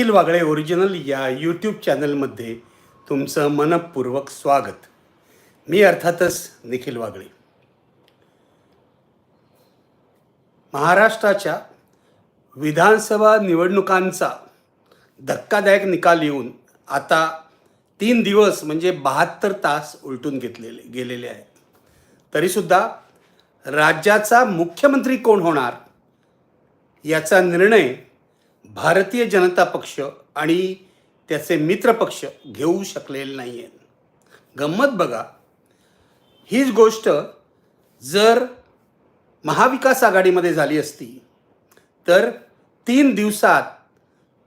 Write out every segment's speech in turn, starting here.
Nikhil Wagle original या YouTube चॅनलमध्ये तुमचं मनपूर्वक स्वागत. मी अर्थातच निखिल वागळे. महाराष्ट्राच्या विधानसभा निवडणुकांचा धक्कादायक निकाल येऊन आता तीन दिवस म्हणजे बहात्तर तास उलटून घेतलेले गेलेले आहेत. तरीसुद्धा राज्याचा मुख्यमंत्री कोण होणार याचा निर्णय भारतीय जनता पक्ष आणि त्याचे मित्रपक्ष घेऊ शकलेले नाही आहेत गंमत बघा. हीच गोष्ट जर महाविकास आघाडीमध्ये झाली असती तर तीन दिवसात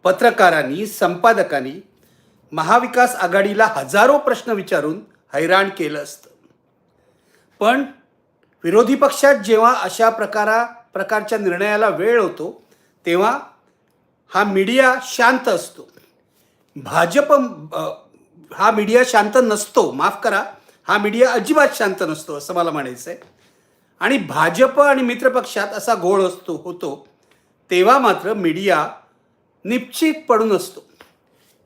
पत्रकारांनी संपादकांनी महाविकास आघाडीला हजारो प्रश्न विचारून हैराण केलं असतं. पण विरोधी पक्षात जेव्हा अशा प्रकारा प्रकारच्या निर्णयाला वेळ होतो तेव्हा हा मीडिया शांत असतो. भाजप हा मीडिया शांत नसतो. माफ करा. हा मीडिया अजिबात शांत नसतो असं मला म्हणायचं आहे. आणि भाजप आणि मित्रपक्षात असा घोळ असतो होतो तेव्हा मात्र मीडिया निश्चित पडून असतो.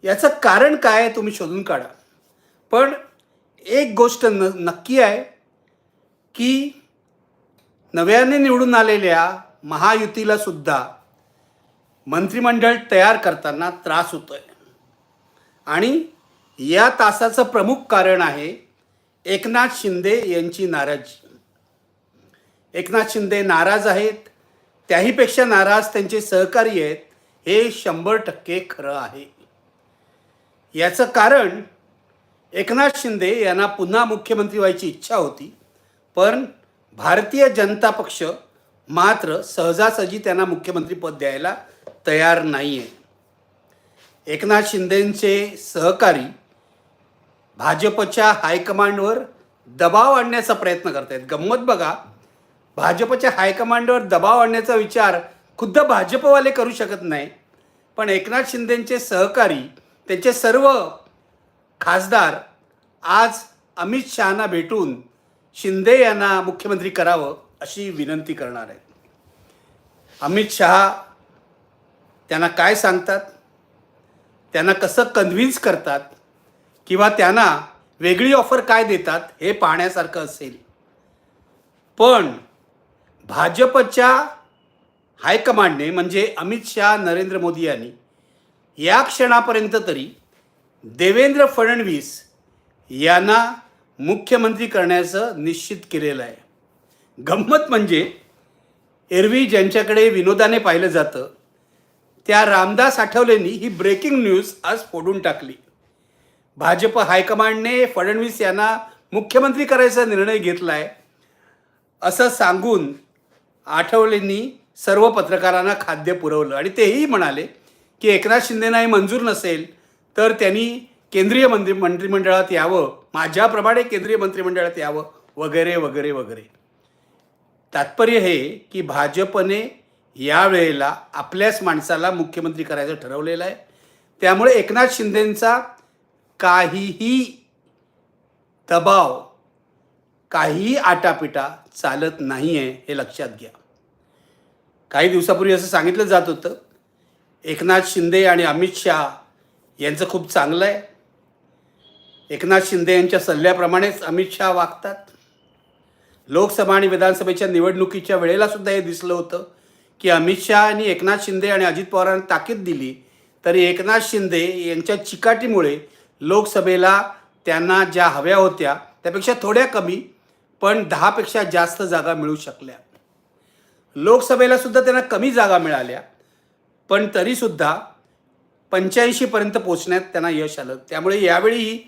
याचं कारण काय आहे तुम्ही शोधून काढा. पण एक गोष्ट न नक्की आहे की नव्याने निवडून आलेल्या महायुतीला सुद्धा मंत्रिमंडळ तयार करताना त्रास होतोय. आणि या तासाचं प्रमुख कारण आहे एकनाथ शिंदे यांची नाराजी. एकनाथ शिंदे नाराज आहेत. त्याहीपेक्षा नाराज त्यांचे सहकारी आहेत हे शंभर टक्के खरं आहे. याचं कारण एकनाथ शिंदे यांना पुन्हा मुख्यमंत्री व्हायची इच्छा होती पण भारतीय जनता पक्ष मात्र सहजासहजी त्यांना मुख्यमंत्रीपद द्यायला तयार नाही आहे एकनाथ शिंदेंचे सहकारी भाजपच्या हायकमांडवर दबाव आणण्याचा प्रयत्न करत आहेत गंमत बघा भाजपच्या हायकमांडवर दबाव आणण्याचा विचार खुद्द भाजपवाले करू शकत नाही. पण एकनाथ शिंदेंचे सहकारी त्यांचे सर्व खासदार आज अमित शहाना भेटून शिंदे यांना मुख्यमंत्री करावं अशी विनंती करणार आहेत. अमित शहा त्यांना काय सांगतात? त्यांना कसं कन्व्हिन्स करतात? किंवा त्यांना वेगळी ऑफर काय देतात? हे पाहण्यासारखं असेल. पण भाजपच्या हायकमांडने म्हणजे अमित शहा नरेंद्र मोदी यांनी या क्षणापर्यंत तरी देवेंद्र फडणवीस यांना मुख्यमंत्री करण्याचं निश्चित केलेलं आहे. गंमत म्हणजे एरवी ज्यांच्याकडे विनोदाने पाहिलं जातं त्या रामदास आठवलेंनी ही ब्रेकिंग न्यूज आज फोडून टाकली. भाजप हायकमांडने फडणवीस यांना मुख्यमंत्री करायचा निर्णय घेतला आहे असं सांगून आठवलेंनी सर्व पत्रकारांना खाद्य पुरवलं. आणि तेही म्हणाले की एकनाथ शिंदेना हे मंजूर नसेल तर त्यांनी केंद्रीय मंत्री मंत्रिमंडळात यावं माझ्याप्रमाणे केंद्रीय मंत्रिमंडळात यावं वगैरे वगैरे वगैरे. तात्पर्य हे की भाजपने यावेळेला आपल्याच माणसाला मुख्यमंत्री करायचं ठरवलेलं आहे. त्यामुळे एकनाथ शिंदेंचा काहीही दबाव काहीही आटापिटा चालत नाही आहे हे लक्षात घ्या. काही दिवसापूर्वी असं सांगितलं जात होतं एकनाथ शिंदे आणि अमित शहा यांचं खूप चांगलं आहे. एकनाथ शिंदे यांच्या सल्ल्याप्रमाणेच अमित शहा वागतात. लोकसभा आणि विधानसभेच्या निवडणुकीच्या वेळेला सुद्धा हे दिसलं होतं. की अमित शहा यांनी एकनाथ शिंदे आणि अजित पवारांना ताकीद दिली तरी एकनाथ शिंदे यांच्या चिकाटीमुळे लोकसभेला त्यांना ज्या हव्या होत्या त्यापेक्षा थोड्या कमी पण दहापेक्षा जास्त जागा मिळू शकल्या. लोकसभेला सुद्धा त्यांना कमी जागा मिळाल्या पण तरीसुद्धा पंच्याऐंशीपर्यंत पोचण्यात त्यांना यश आलं. त्यामुळे यावेळीही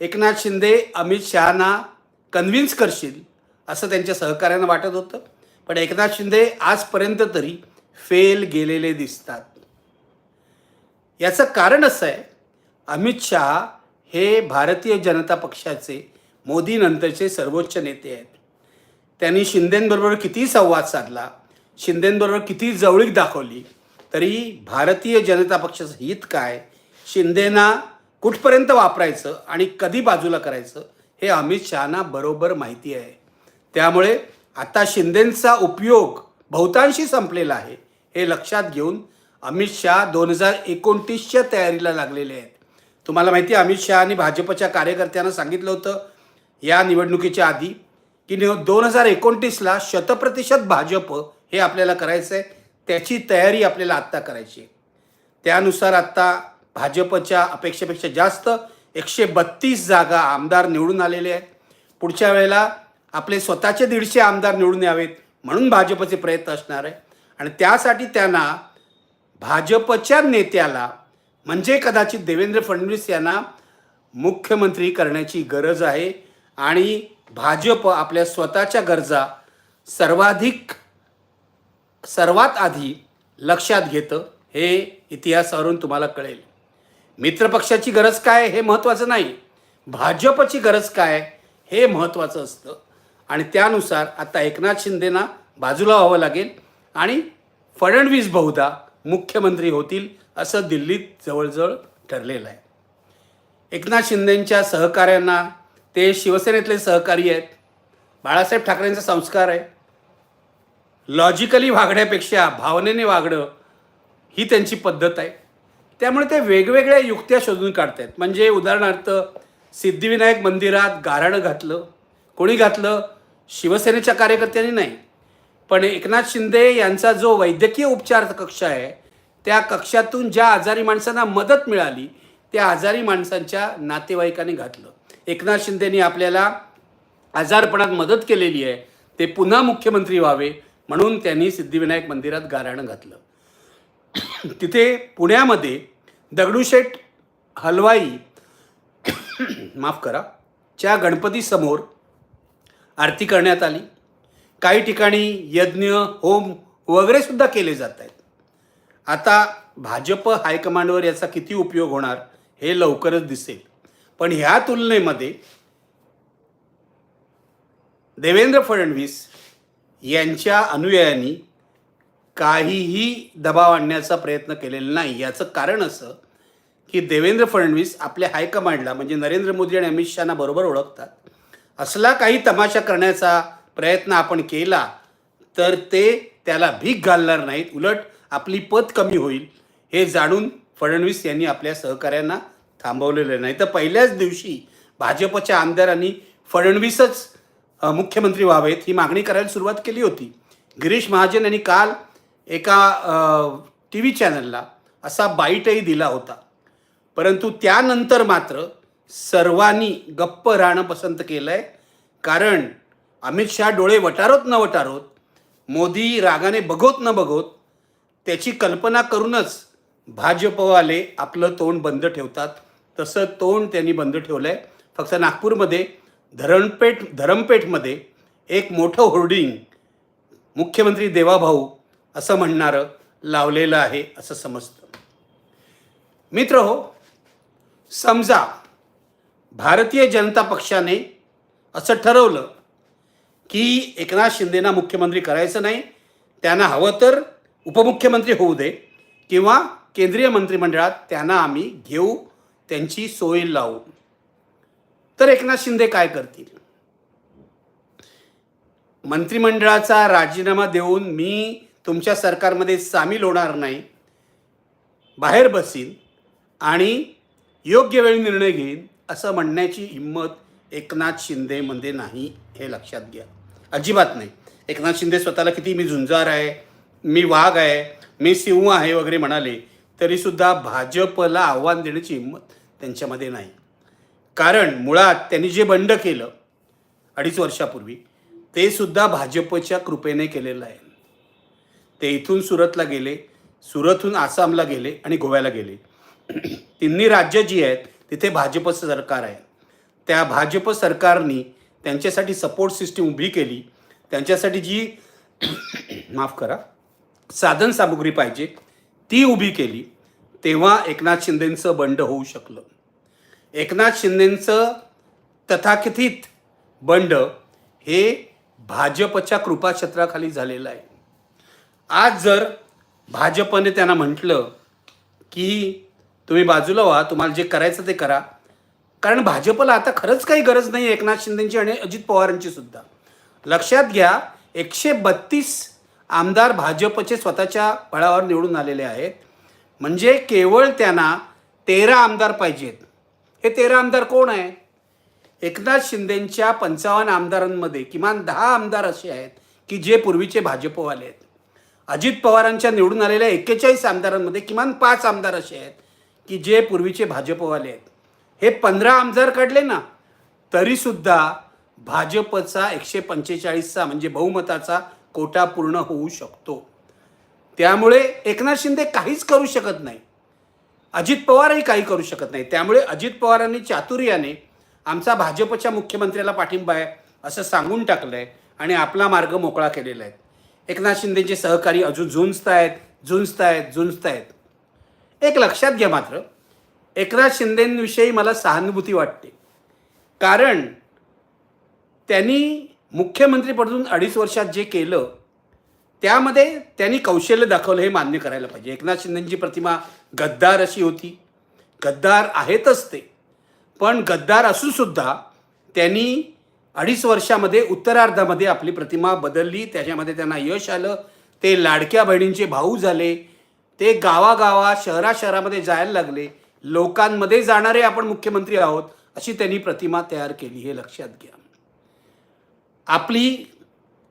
एकनाथ शिंदे अमित शहाना कन्व्हिन्स करशील असं त्यांच्या सहकार्यानं वाटत होतं. पण एकनाथ शिंदे आजपर्यंत तरी फेल गेलेले दिसतात. याचं कारण असं आहे अमित शहा हे भारतीय जनता पक्षाचे मोदीनंतरचे सर्वोच्च नेते आहेत. त्यांनी शिंदेंबरोबर किती संवाद साधला शिंदेंबरोबर किती जवळीक दाखवली तरी भारतीय जनता पक्षाचं हित काय शिंदेना कुठपर्यंत वापरायचं आणि कधी बाजूला करायचं हे अमित शहाना बरोबर माहिती आहे. त्यामुळे आता शिंदेंचा उपयोग बहुतांशी संपलेला आहे हे लक्षात घेऊन अमित शहा दोन हजार एकोणतीसच्या तयारीला लागलेले आहेत. तुम्हाला माहिती आहे अमित शहा आणि भाजपच्या कार्यकर्त्यांना सांगितलं होतं या निवडणुकीच्या आधी की दोन हजार एकोणतीसला शतप्रतिशत भाजप हे आपल्याला करायचं आहे त्याची तयारी आपल्याला आत्ता करायची आहे. त्यानुसार आत्ता भाजपच्या अपेक्षेपेक्षा जास्त एकशे बत्तीस जागा आमदार निवडून आलेले आहेत. पुढच्या वेळेला आपले स्वतःचे दीडशे आमदार निवडून यावेत म्हणून भाजपचे प्रयत्न असणार आहे. आणि त्यासाठी त्यांना भाजपच्या नेत्याला म्हणजे कदाचित देवेंद्र फडणवीस यांना मुख्यमंत्री करण्याची गरज आहे. आणि भाजप आपल्या स्वतःच्या गरजा सर्वाधिक सर्वात आधी लक्षात घेतं हे इतिहासावरून तुम्हाला कळेल. मित्रपक्षाची गरज काय हे महत्त्वाचं नाही. भाजपची गरज काय हे महत्त्वाचं असतं. आणि त्यानुसार आता एकनाथ शिंदेना बाजूला व्हावं लागेल आणि फडणवीस बहुधा मुख्यमंत्री होतील असं दिल्लीत जवळजवळ ठरलेलं आहे. एकनाथ शिंदेंच्या सहकाऱ्यांना ते शिवसेनेतले सहकारी आहेत बाळासाहेब ठाकरेंचा संस्कार आहे. लॉजिकली वागण्यापेक्षा भावनेने वागणं ही त्यांची पद्धत आहे. त्यामुळे ते वेगवेगळ्या युक्त्या शोधून काढत आहेत म्हणजे उदाहरणार्थ सिद्धिविनायक मंदिरात गाराणं घातलं कोणी घातलं? शिवसेनेच्या कार्यकर्त्यांनी नाही. पण एकनाथ शिंदे यांचा जो वैद्यकीय उपचार कक्ष आहे त्या कक्षातून ज्या आजारी माणसांना मदत मिळाली त्या आजारी माणसांच्या नातेवाईकांनी घातलं. एकनाथ शिंदेनी आपल्याला आजारपणात मदत केलेली आहे ते पुन्हा मुख्यमंत्री व्हावे म्हणून त्यांनी सिद्धिविनायक मंदिरात गाराणं घातलं. तिथे पुण्यामध्ये दगडूशेठ हलवाई माफ करा च्या गणपतीसमोर आरती करण्यात आली. काही ठिकाणी यज्ञ होम वगैरे सुद्धा केले जात आहेत. आता भाजप हायकमांडवर याचा किती उपयोग होणार हे लवकरच दिसेल. पण ह्या तुलनेमध्ये देवेंद्र फडणवीस यांच्या अनुयायांनी काहीही दबाव आणण्याचा प्रयत्न केलेला नाही. याचं कारण असं की देवेंद्र फडणवीस आपल्या हायकमांडला म्हणजे नरेंद्र मोदी आणि अमित शहाना बरोबर ओळखतात. असला काही तमाशा करण्याचा प्रयत्न आपण केला तर ते त्याला भीक घालणार नाहीत. उलट आपली पत कमी होईल. हे जाणून फडणवीस यांनी आपल्या सहकाऱ्यांना थांबवलेलं नाही. तर पहिल्याच दिवशी भाजपच्या आमदारांनी फडणवीसच मुख्यमंत्री व्हावेत ही मागणी करायला सुरुवात केली होती. गिरीश महाजन यांनी काल एका टी व्ही चॅनलला असा बाईटही दिला होता. परंतु त्यानंतर मात्र सर्वांनी गप्प राहणं पसंत केलं आहे कारण अमित शहा डोळे वटारोत न वटारोत मोदी रागाने बघोत न बघोत त्याची कल्पना करूनच भाजपवाले आपलं तोंड बंद ठेवतात. तसं तोंड त्यांनी बंद ठेवलं आहे फक्त नागपूरमध्ये धरणपेठ धरमपेठमध्ये एक मोठं होर्डिंग मुख्यमंत्री देवाभाऊ असं म्हणणारं लावलेलं आहे असं समजतं. मित्र हो समजा भारतीय जनता पक्षाने असं ठरवलं की एकनाथ शिंदेना मुख्यमंत्री करायचं नाही त्यांना हवं तर उपमुख्यमंत्री होऊ दे किंवा केंद्रीय मंत्रिमंडळात त्यांना आम्ही घेऊ त्यांची सोय लावू. तर एकनाथ शिंदे काय करतील? मंत्रिमंडळाचा राजीनामा देऊन मी तुमच्या सरकारमध्ये सामील होणार नाही बाहेर बसीन आणि योग्य वेळी निर्णय घेईन असं म्हणण्याची हिंमत एकनाथ शिंदेमध्ये नाही हे लक्षात घ्या. अजिबात नाही. एकनाथ शिंदे स्वतःला किती मी झुंजार आहे मी वाघ आहे मी सिंह आहे वगैरे म्हणाले तरीसुद्धा भाजपला आव्हान देण्याची हिंमत त्यांच्यामध्ये नाही. कारण मुळात त्यांनी जे बंड केलं अडीच वर्षापूर्वी ते सुद्धा भाजपच्या कृपेने केलेलं आहे. ते इथून सुरतला गेले सुरतहून आसामला गेले आणि गोव्याला गेले. तिन्ही राज्य जी आहेत तिथे भाजपचं सरकार आहे. त्या भाजप सरकारने त्यांच्यासाठी सपोर्ट सिस्टीम उभी केली. त्यांच्यासाठी जी माफ करा साधन सामुग्री पाहिजे ती उभी केली. तेव्हा एकनाथ शिंदेंचं बंड होऊ शकलं. एकनाथ शिंदेंचं तथाकथित बंड हे भाजपच्या कृपाक्षेत्राखाली झालेलं आहे. आज जर भाजपने त्यांना म्हटलं की तुम्ही बाजूला व्हा तुम्हाला जे करायचं ते करा. कारण भाजपला आता खरंच काही गरज नाही आहे एकनाथ शिंदेची आणि अजित पवारांची सुद्धा. लक्षात घ्या एकशे बत्तीस आमदार भाजपचे स्वतःच्या बळावर निवडून आलेले आहेत. म्हणजे केवळ त्यांना तेरा आमदार पाहिजेत. हे तेरा आमदार कोण आहे? एकनाथ शिंदेंच्या पंचावन्न आमदारांमध्ये किमान दहा आमदार असे आहेत की जे पूर्वीचे भाजपवाले आहेत. अजित पवारांच्या निवडून आलेल्या एक्केचाळीस आमदारांमध्ये किमान पाच आमदार असे आहेत. की जे पूर्वीचे भाजपवाले आहेत. हे पंधरा आमदार काढले ना तरीसुद्धा भाजपचा एकशे पंचेचाळीसचा म्हणजे बहुमताचा कोटा पूर्ण होऊ शकतो. त्यामुळे एकनाथ शिंदे काहीच करू शकत नाही. अजित पवारही काही करू शकत नाही. त्यामुळे अजित पवारांनी चातुर्याने आमचा भाजपच्या मुख्यमंत्र्याला पाठिंबा आहे असं सांगून टाकलं आहे आणि आपला मार्ग मोकळा केलेला आहे. एकनाथ शिंदेचे सहकारी अजून झुंजत आहेत झुंजत आहेत झुंजत आहेत एक लक्षात घ्या मात्र एकनाथ शिंदेविषयी मला सहानुभूती वाटते. कारण त्यांनी मुख्यमंत्रीपदून अडीच वर्षात जे केलं त्यामध्ये त्यांनी कौशल्य दाखवलं हे मान्य करायला पाहिजे. एकनाथ शिंदेची प्रतिमा गद्दार अशी होती. गद्दार आहेतच ते. पण गद्दार असूनसुद्धा त्यांनी अडीच वर्षामध्ये उत्तरार्धामध्ये आपली प्रतिमा बदलली. त्याच्यामध्ये त्यांना यश आलं. ते लाडक्या बहिणींचे भाऊ झाले. ते गावागावा शहरा शहरामध्ये जायला लागले. लोकांमध्ये जाणारे आपण मुख्यमंत्री आहोत अशी त्यांनी प्रतिमा तयार केली हे लक्षात घ्या. आपली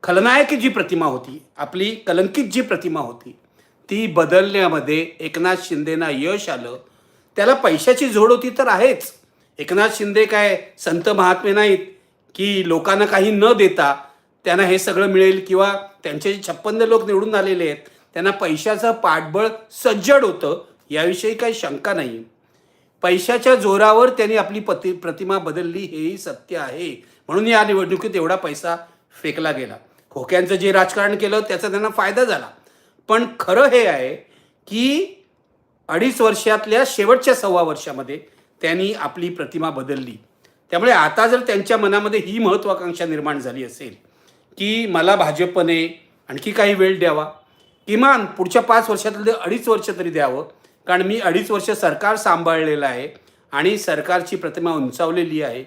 खलनायक जी प्रतिमा होती आपली कलंकित जी प्रतिमा होती ती बदलण्यामध्ये एकनाथ शिंदेना यश आलं. त्याला पैशाची जोड होती तर आहेच. एकनाथ शिंदे काय संत महात्मे नाहीत की लोकांना काही न देता त्यांना हे सगळं मिळेल किंवा त्यांचे जे छप्पन्न लोक निवडून आलेले आहेत. त्यांना पैशाचं पाठबळ सज्जड होतं याविषयी काही शंका नाही. पैशाच्या जोरावर त्यांनी आपली पती प्रतिमा बदलली हेही सत्य आहे. म्हणून या निवडणुकीत एवढा पैसा फेकला गेला. खोक्यांचं जे राजकारण केलं त्याचा त्यांना फायदा झाला. पण खरं हे आहे की अडीच वर्षातल्या शेवटच्या सव्वा वर्षामध्ये त्यांनी आपली प्रतिमा बदलली. त्यामुळे आता जर त्यांच्या मनामध्ये ही महत्त्वाकांक्षा निर्माण झाली असेल की मला भाजपने आणखी काही वेळ द्यावा किमान पुढच्या पाच वर्षातलं अडीच वर्ष तरी द्यावं. कारण मी अडीच वर्ष सरकार सांभाळलेलं आहे आणि सरकारची प्रतिमा उंचावलेली आहे.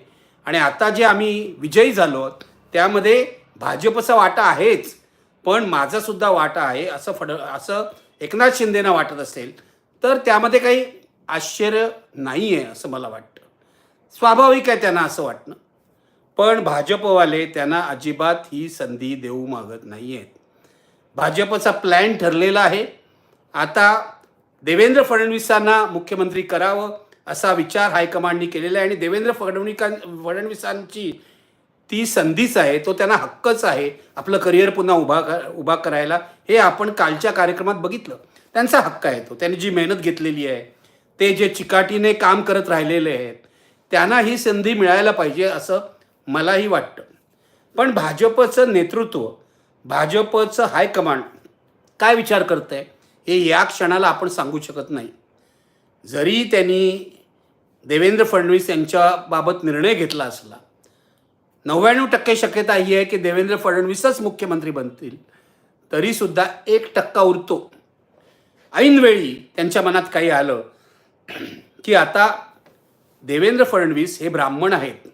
आणि आता जे आम्ही विजयी झालो आहोत त्यामध्ये भाजपचा वाटा आहेच पण माझासुद्धा वाटा आहे असं फड असं एकनाथ शिंदेना वाटत असेल तर त्यामध्ये काही आश्चर्य नाही आहे असं मला वाटतं. स्वाभाविक आहे त्यांना असं वाटणं. पण भाजपवाले त्यांना अजिबात ही संधी देऊ मागत नाही आहेत भाजपचा प्लॅन ठरलेला आहे. आता देवेंद्र फडणवीसांना मुख्यमंत्री करावं असा विचार हायकमांडनी केलेला आहे आणि देवेंद्र फडणवीकां फडणवीसांची ती संधीच आहे तो त्यांना हक्कच आहे आपलं करिअर पुन्हा उभा उभा करायला. हे आपण कालच्या कार्यक्रमात बघितलं. त्यांचा हक्क आहे तो. त्यांनी जी मेहनत घेतलेली आहे ते जे चिकाटीने काम करत राहिलेले आहेत त्यांना ही संधी मिळायला पाहिजे असं मलाही वाटतं. पण भाजपचं नेतृत्व भाजपचं हायकमांड काय विचार करतं आहे हे या क्षणाला आपण सांगू शकत नाही. जरी त्यांनी देवेंद्र फडणवीस यांच्याबाबत निर्णय घेतला असला नव्याण्णव टक्के शक्यता ही आहे की देवेंद्र फडणवीसच मुख्यमंत्री बनतील तरीसुद्धा एक टक्का उरतो. ऐनवेळी त्यांच्या मनात काही आलं की आता देवेंद्र फडणवीस हे ब्राह्मण आहेत.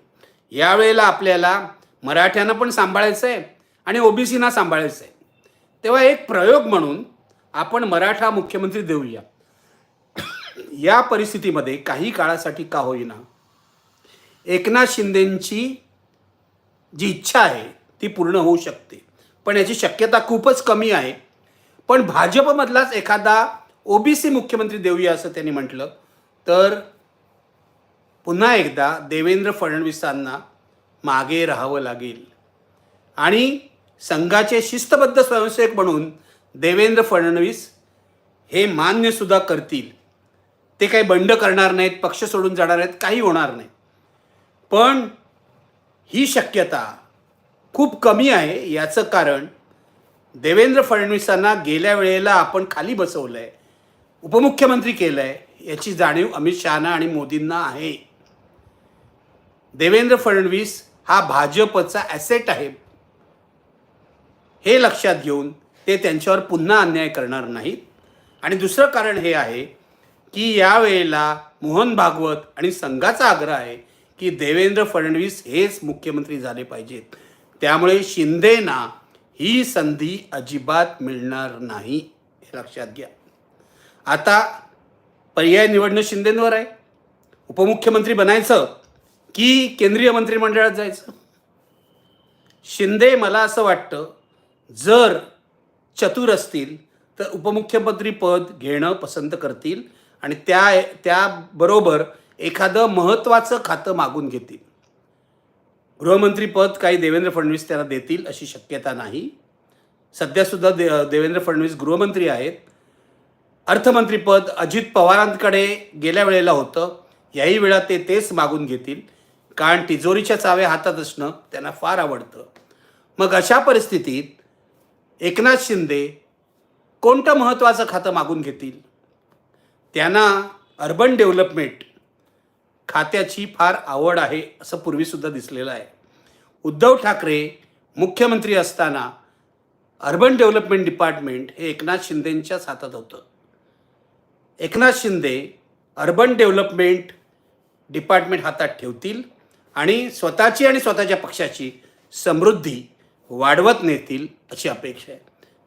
यावेळेला आपल्याला मराठ्यांना पण सांभाळायचं आहे आणि ओबीसीना सांभाळायचं आहे तेव्हा एक प्रयोग म्हणून आपण मराठा मुख्यमंत्री देऊया. या परिस्थितीमध्ये काही काळासाठी का होईना एकनाथ शिंदेंची जी इच्छा आहे ती पूर्ण होऊ शकते. पण याची शक्यता खूपच कमी आहे. पण भाजपमधलाच एखादा ओबीसी मुख्यमंत्री देऊया असं त्यांनी म्हटलं तर पुन्हा एकदा देवेंद्र फडणवीसांना मागे राहावं लागेल. आणि संघाचे शिस्तबद्ध स्वयंसेवक म्हणून देवेंद्र फडणवीस हे मान्यसुद्धा करतील. ते काही बंड करणार नाहीत पक्ष सोडून जाणार आहेत काही होणार नाही. पण ही शक्यता खूप कमी आहे याचं कारण देवेंद्र फडणवीसांना गेल्या वेळेला आपण खाली बसवलं आहे उपमुख्यमंत्री केलं आहे याची जाणीव अमित शहाना आणि मोदींना आहे. देवेंद्र फडणवीस हा भाजपचा ॲसेट आहे. हे लक्षात घेऊन ते त्यांच्यावर पुन्हा अन्याय करणार नाहीत. आणि दुसरं कारण हे आहे की यावेळेला मोहन भागवत आणि संघाचा आग्रह आहे की देवेंद्र फडणवीस हेच मुख्यमंत्री झाले पाहिजेत. त्यामुळे शिंदेना ही संधी अजिबात मिळणार नाही हे लक्षात घ्या. आता पर्याय निवडणं शिंदेंवर आहे. उपमुख्यमंत्री बनायचं की केंद्रीय मंत्रिमंडळात जायचं? शिंदे मला असं वाटतं जर चतुर असतील तर उपमुख्यमंत्री पद घेणं पसंत करतील आणि त्या त्याबरोबर एखादं महत्त्वाचं खातं मागून घेतील. गृहमंत्री पद काही देवेंद्र फडणवीस त्यांना देतील अशी शक्यता नाही. सध्यासुद्धा दे देवेंद्र फडणवीस गृहमंत्री आहेत. अर्थमंत्रीपद अजित पवारांकडे गेल्या वेळेला होतं. याही वेळा ते तेच मागून घेतील. कारण तिजोरीच्या चाव्या हातात असणं त्यांना फार आवडतं. मग अशा परिस्थितीत एकनाथ शिंदे कोणतं महत्त्वाचं खातं मागून घेतील? त्यांना अर्बन डेव्हलपमेंट खात्याची फार आवड आहे असं पूर्वीसुद्धा दिसलेलं आहे. उद्धव ठाकरे मुख्यमंत्री असताना अर्बन डेव्हलपमेंट डिपार्टमेंट हे एकनाथ शिंदेंच्याच हातात होतं. Eknath Shinde urban development department हातात ठेवतील आणि स्वतःची आणि स्वतःच्या पक्षाची समृद्धी वाढवत नेतील अशी अपेक्षा आहे.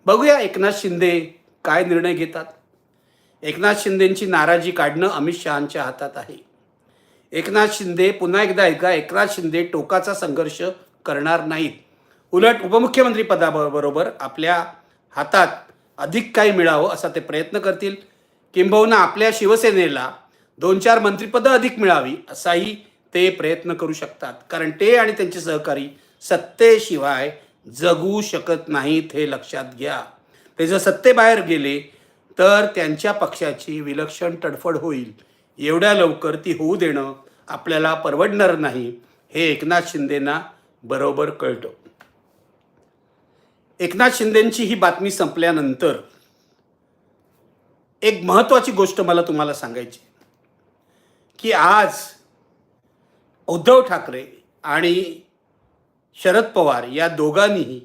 बघूया एकनाथ शिंदे काय निर्णय घेतात. एकनाथ शिंदेंची नाराजी काढणं अमित शहांच्या हातात आहे. एकनाथ शिंदे पुन्हा एकदा ऐका एकनाथ शिंदे टोकाचा संघर्ष करणार नाहीत. उलट उपमुख्यमंत्री पदाबरोबर आपल्या हातात अधिक काही मिळावं असा ते प्रयत्न करतील. किंबहुना आपल्या शिवसेनेला दोन चार मंत्रिपदं अधिक मिळावी असाही ते प्रयत्न करू शकतात. कारण ते आणि त्यांचे सहकारी सत्तेशिवाय जगू शकत नाहीत हे लक्षात घ्या. ते जर सत्तेबाहेर गेले तर त्यांच्या पक्षाची विलक्षण तडफड होईल. एवढ्या लवकर ती होऊ देणं आपल्याला परवडणार नाही हे एकनाथ शिंदेना बरोबर कळतं. एकनाथ शिंदेंची ही बातमी संपल्यानंतर एक महत्त्वाची गोष्ट मला तुम्हाला सांगायची की आज उद्धव ठाकरे आणि शरद पवार या दोघांनीही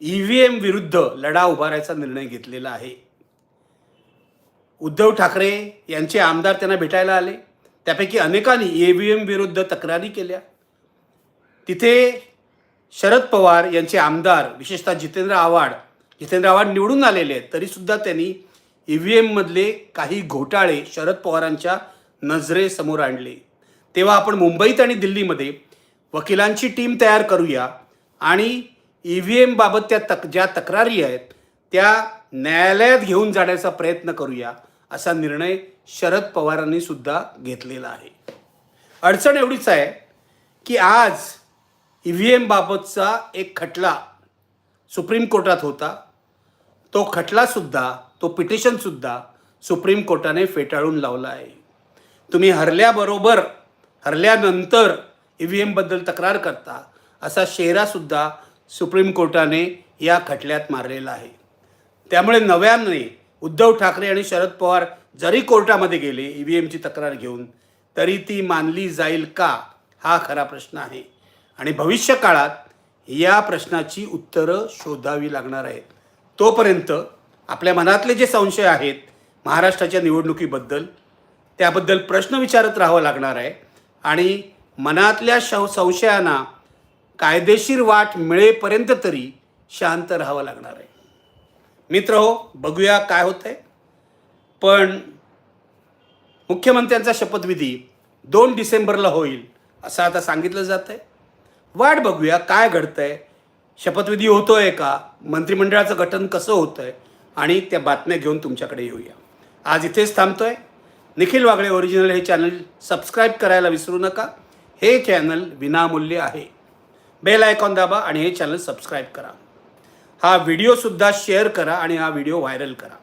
ई व्ही एम विरुद्ध लढा उभारायचा निर्णय घेतलेला आहे. उद्धव ठाकरे यांचे आमदार त्यांना भेटायला आले. त्यापैकी अनेकांनी ई व्ही एम विरुद्ध तक्रारी केल्या. तिथे शरद पवार यांचे आमदार विशेषतः जितेंद्र आव्हाड जितेंद्र आव्हाड निवडून आलेले आहेत तरीसुद्धा त्यांनी ई व्ही एममधले काही घोटाळे शरद पवारांच्या नजरेसमोर आणले. तेव्हा आपण मुंबईत आणि दिल्लीमध्ये वकिलांची टीम तयार करूया आणि ई व्ही एमबाबत त्या तक ज्या तक्रारी आहेत त्या न्यायालयात घेऊन जाण्याचा प्रयत्न करूया असा निर्णय शरद पवारांनी सुद्धा घेतलेला आहे. अडचण एवढीच आहे की आज ई व्ही एमबाबतचा एक खटला सुप्रीम कोर्टात होता. तो खटलासुद्धा तो पिटिशनसुद्धा सुप्रीम कोर्टाने फेटाळून लावला आहे. तुम्ही हरल्याबरोबर हरल्यानंतर ई व्ही एमबद्दल तक्रार करता असा शेरासुद्धा सुप्रीम कोर्टाने या खटल्यात मारलेला आहे. त्यामुळे नव्याने उद्धव ठाकरे आणि शरद पवार जरी कोर्टामध्ये गेले ई व्ही एमची तक्रार घेऊन तरी ती मानली जाईल का हा खरा प्रश्न आहे. आणि भविष्य काळात या प्रश्नाची उत्तरं शोधावी लागणार आहेत. तोपर्यंत आपल्या मनातले जे संशय आहेत महाराष्ट्राच्या निवडणुकीबद्दल त्याबद्दल प्रश्न विचारत राहावं लागणार आहे. आणि मनातल्या शव संशयांना कायदेशीर वाट मिळेपर्यंत तरी शांत राहावं लागणार आहे. मित्र हो बघूया काय होतं आहे पण मुख्यमंत्र्यांचा शपथविधी दोन डिसेंबरला होईल असं आता सांगितलं जात आहे वाट बघूया काय घडतंय. शपथविधी होतोय का? मंत्रिमंडळाचं गठन कसं होतं आहे आणि त्या बातम्या घेऊन तुमच्याकडे येऊया. आज इथेच थांबतोय. निखिल वागळे ओरिजिनल हे चॅनल सबस्क्राईब करायला विसरू नका. हे चॅनल विनामूल्य आहे. बेल आयकॉन दाबा आणि हे चॅनल सबस्क्राईब करा. हा व्हिडिओसुद्धा शेअर करा आणि हा व्हिडिओ व्हायरल करा.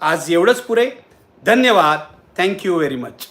आज एवढंच पुरे. धन्यवाद. Thank you very much